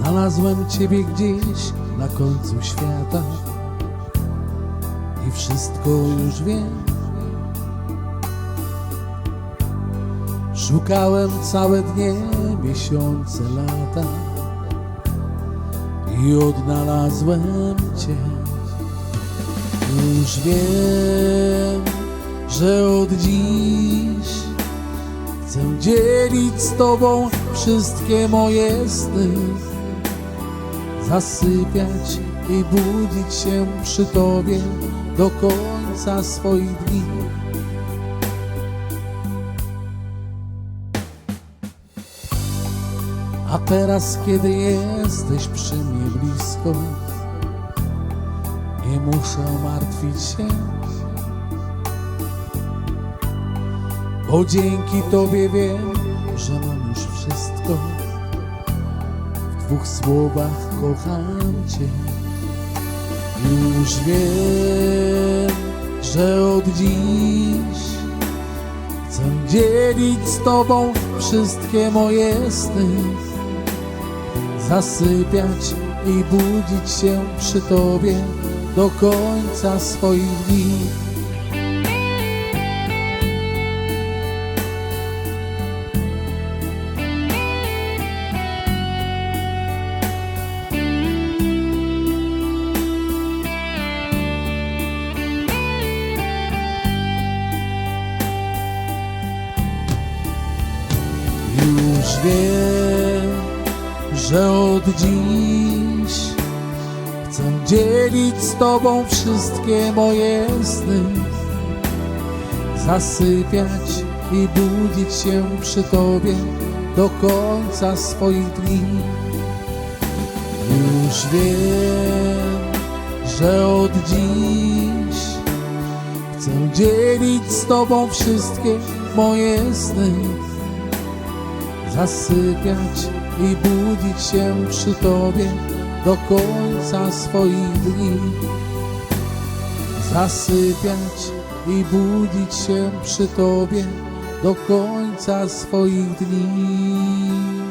Znalazłem Ciebie gdzieś na końcu świata i wszystko już wiem. Szukałem całe dnie, miesiące, lata i odnalazłem Cię. Już wiem, że od dziś chcę dzielić z Tobą wszystkie moje sny, zasypiać i budzić się przy Tobie do końca swoich dni. A teraz, kiedy jesteś przy mnie blisko, nie muszę martwić się, bo dzięki Tobie wiem, że mam już wszystko. Dwóch słowach kocham Cię. Już wiem, że od dziś chcę dzielić z Tobą wszystkie moje sny zasypiać i budzić się przy Tobie do końca swoich dni. Wiem, że od dziś chcę dzielić z Tobą wszystkie moje sny, zasypiać i budzić się przy Tobie do końca swoich dni. Już wiem, że od dziś chcę dzielić z Tobą wszystkie moje sny zasypiać i budzić się przy Tobie do końca swoich dni. Zasypiać i budzić się przy Tobie do końca swoich dni.